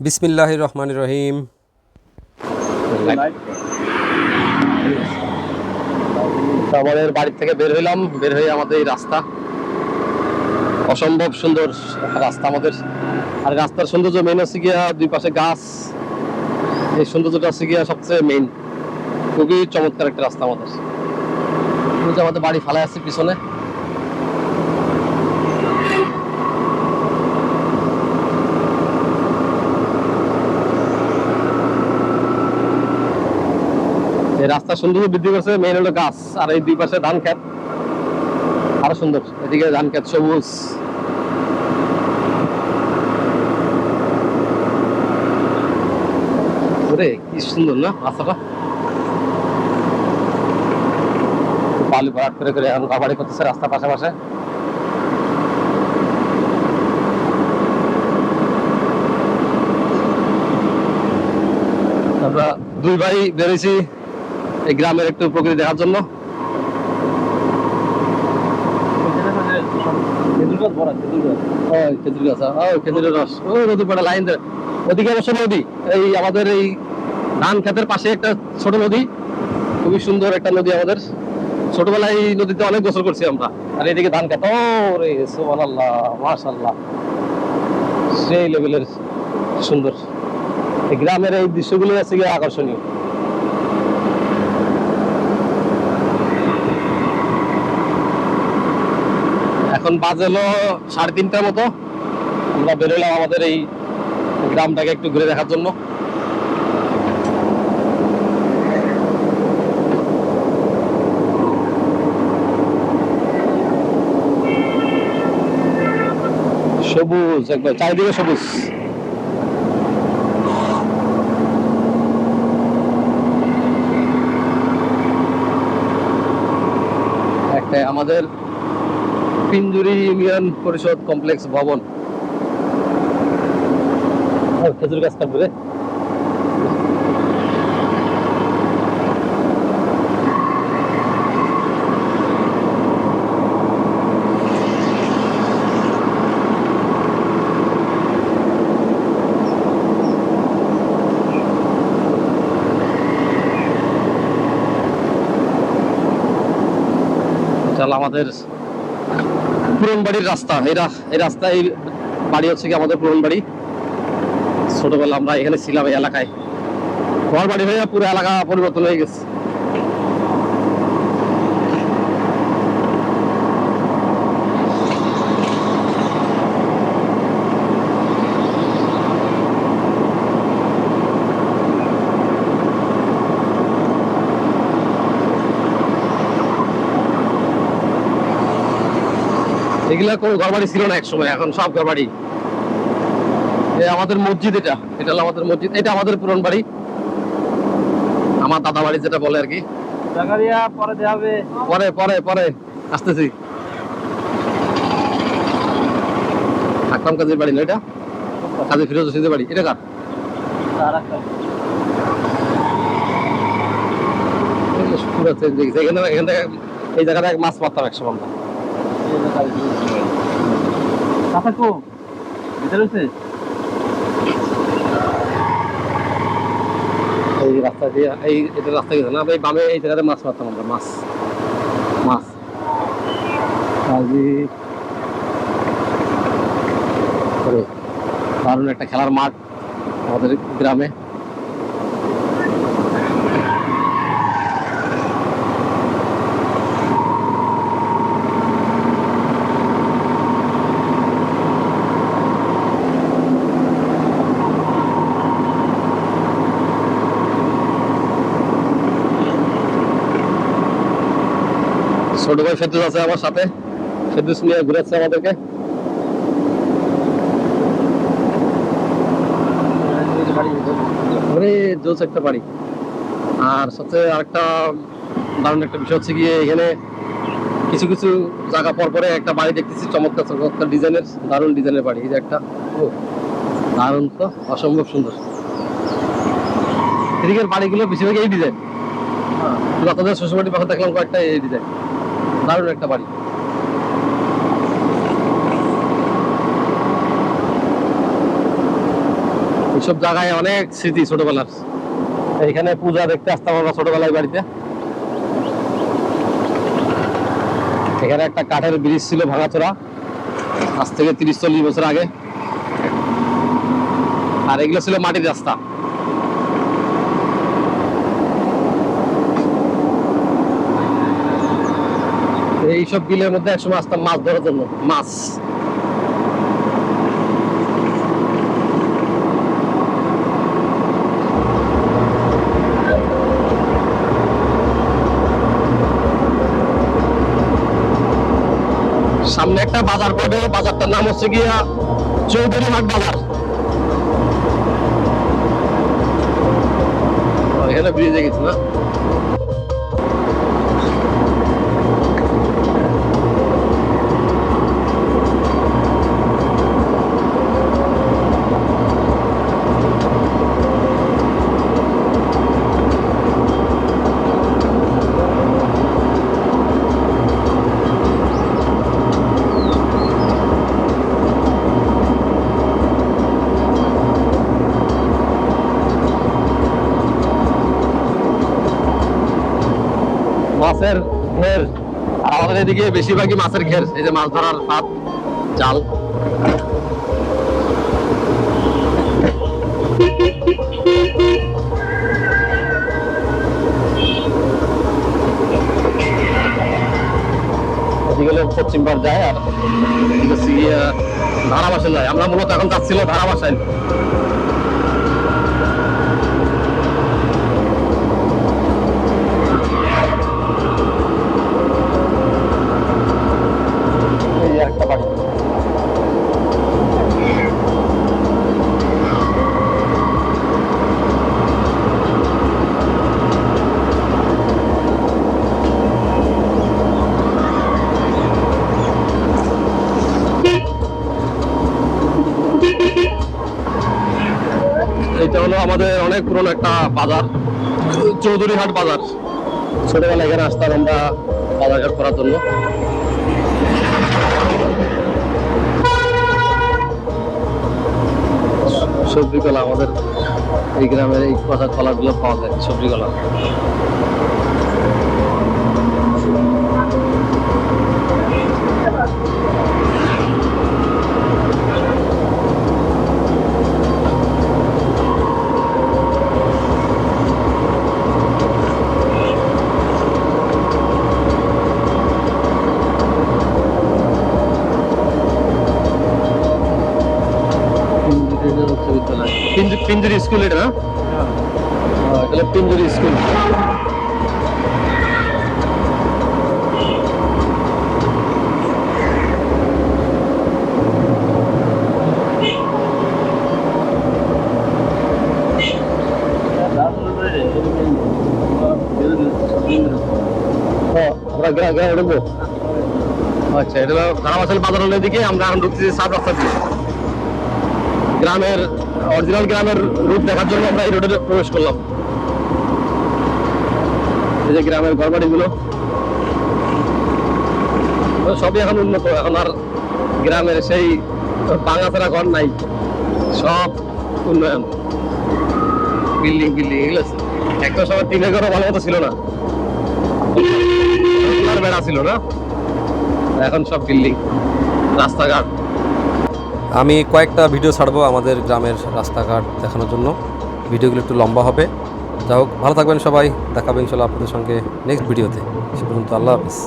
বিসমিল্লাহ রহমান রহিম। আমাদের বাড়ি থেকে বের হইলাম, বের হয়ে আমাদের এই রাস্তা। অসম্ভব সুন্দর রাস্তা আমাদের। আর রাস্তার সৌন্দর্য মেন হচ্ছে গিয়া দুই পাশে গাছ। এই সৌন্দর্যটা হচ্ছে গিয়া সবচেয়ে মেইন খুবই চমৎকার একটা রাস্তা আমাদের। আমাদের বাড়ি ফালাই আছে পিছনে। এই রাস্তার সৌন্দর্য বৃদ্ধি করছে মেইন হলো গাছ, আর এই দুই পাশে ধান ক্ষেত। আরও সুন্দর, এদিকে ধান ক্ষেত সবুজ। ওরে, কি সুন্দর না রাস্তাটা। বালু ভরাট করে করে এখন কাবাড়ি করতেছে রাস্তার পাশে আমরা দুই ভাই বেরিয়েছি। এই গ্রামের একটু প্রকৃতি দেখার জন্য। নদী। এই খুবই সুন্দর একটা নদী আমাদের। ছোটবেলায় নদীতে অনেক করছি আমরা। আর এদিকে ধান গ্রামের এই দৃশ্যগুলো আছে আকর্ষণীয়। এখন বাজে হলো সাড়ে তিনটার মতো। আমরা বেরোলাম আমাদের এই গ্রামটাকে একটু ঘুরে দেখার জন্য। সবুজ, একদম চারিদিকে সবুজ। আমাদের পিঞ্জুরি ইউনিয়ন পরিষদ কমপ্লেক্স ভবন। খেজুর গাছ এটা আমাদের পুরন বাড়ির রাস্তা। এই রা- এই রাস্তা, এই বাড়ি হচ্ছে কি আমাদের পুরন বাড়ি ছোটবেলা আমরা এখানে ছিলাম এই এলাকায়। ঘর বাড়ি হয়ে পুরো এলাকা পরিবর্তন হয়ে গেছে। এগুলা কোনো ঘর বাড়ি ছিল না এক সময় এখন সব ঘর বাড়ি আমাদের মসজিদ এটা এটা হলো আমাদের মসজিদ এটা আমাদের পুরন বাড়ি। আমার দাদা বাড়ি যেটা বলে আর কি। পরে পরে পরে আসতেছি। আকরাম কাজের বাড়ি না এটা? কাজী ফিরোজ হোসেনের বাড়ি এটা কার? এই জায়গাটা মাছ মারতাম একসময় আমরা। কাঁথা কো ভিতরে হচ্ছে এই রাস্তা দিয়ে, এই এটা রাস্তা গেছে না, এই বামে এই জায়গাতে মাছ মারতাম আমরা, মাছ মাছ। কাজী দারুণ একটা খেলার মাঠ আমাদের গ্রামে। ছোট ভাই ফেরদুস আছে আমার সাথে। ফেরদুস নিয়ে ঘুরাচ্ছে আমাদেরকে। ওরে জোস একটা বাড়ি। আর সবচেয়ে আরেকটা দারুণ একটা বিষয় হচ্ছে গিয়ে এখানে কিছু কিছু জায়গা পর পরে একটা বাড়ি দেখতেছি, চমৎকার চমৎকার ডিজাইনের, দারুণ ডিজাইনের বাড়ি। এই যে একটা দারুণ তো, অসম্ভব সুন্দর। এদিকের বাড়িগুলো বেশিরভাগ এই ডিজাইন। যতদের শ্বশুরবাড়ির পাশে দেখলাম কয়েকটা এই ডিজাইন। দারুণ একটা বাড়ি। এইসব জায়গায় অনেক স্মৃতি ছোটবেলার। এইখানে পূজা দেখতে আসতাম আমরা ছোটবেলায় বাড়িতে। এখানে একটা কাঠের ব্রিজ ছিল ভাঙাচোরা, আজ থেকে তিরিশ চল্লিশ বছর আগে। আর এগুলো ছিল মাটির রাস্তা। এইসব বিলের মধ্যে একসময় আসতাম মাছ ধরার জন্য, মাছ। সামনে একটা বাজার পড়বে বাজারটার নাম হচ্ছে গিয়া চৌধুরী হাট বাজার। এখানে ব্রিজে গেছি না মাছের ঘের আমাদের এদিকে বেশিরভাগই মাছের ঘের, এই যে মাছ ধরার হাত জাল যায় আর এদিকে হচ্ছে গিয়ে ধারাবাসে যায় আমরা মূলত এখন যাচ্ছিল ধারাবাসায় এটা হলো আমাদের অনেক পুরনো একটা বাজার, চৌধুরীহাট বাজার। ছোটবেলা এখানে আসতাম আমরা বাজারঘাট করার জন্য। সবজি কলা আমাদের এই গ্রামের এই কথা কলাগুলো পাওয়া যায়, সবজি কলা। পিঞ্জুরি স্কুল এটা না? হ্যাঁ, এটা পিঞ্জুরি স্কুল হ্যাঁ, আমরা গ্রা- গ্রামে ঢুকবো। আচ্ছা এটা হলো ধারাবাসাল বাজার হলো এদিকে আমরা এখন ঢুকতেছি সাত রাস্তা দিয়ে। গ্রামের অরিজিনাল গ্রামের রূপ দেখার জন্য আমরা এই রোডে প্রবেশ করলাম। এই যে গ্রামের ঘরবাড়িগুলো সবই এখন উন্নত। এখন আর গ্রামের সেই ভাঙাচোরা ঘর নাই, সব উন্নয়ন। বিল্ডিং বিল্ডিং, এগুলো। একটা সময় টিনের ঘরও ভালো মতো ছিল না। বেড়া ছিল না। এখন সব বিল্ডিং, রাস্তাঘাট। আমি কয়েকটা ভিডিও ছাড়বো আমাদের গ্রামের রাস্তাঘাট দেখানোর জন্য। ভিডিওগুলো একটু লম্বা হবে। যাই হোক, ভালো থাকবেন সবাই। দেখাবেন চলো আপনাদের সঙ্গে নেক্সট ভিডিওতে সে পর্যন্ত আল্লাহ হাফিজ।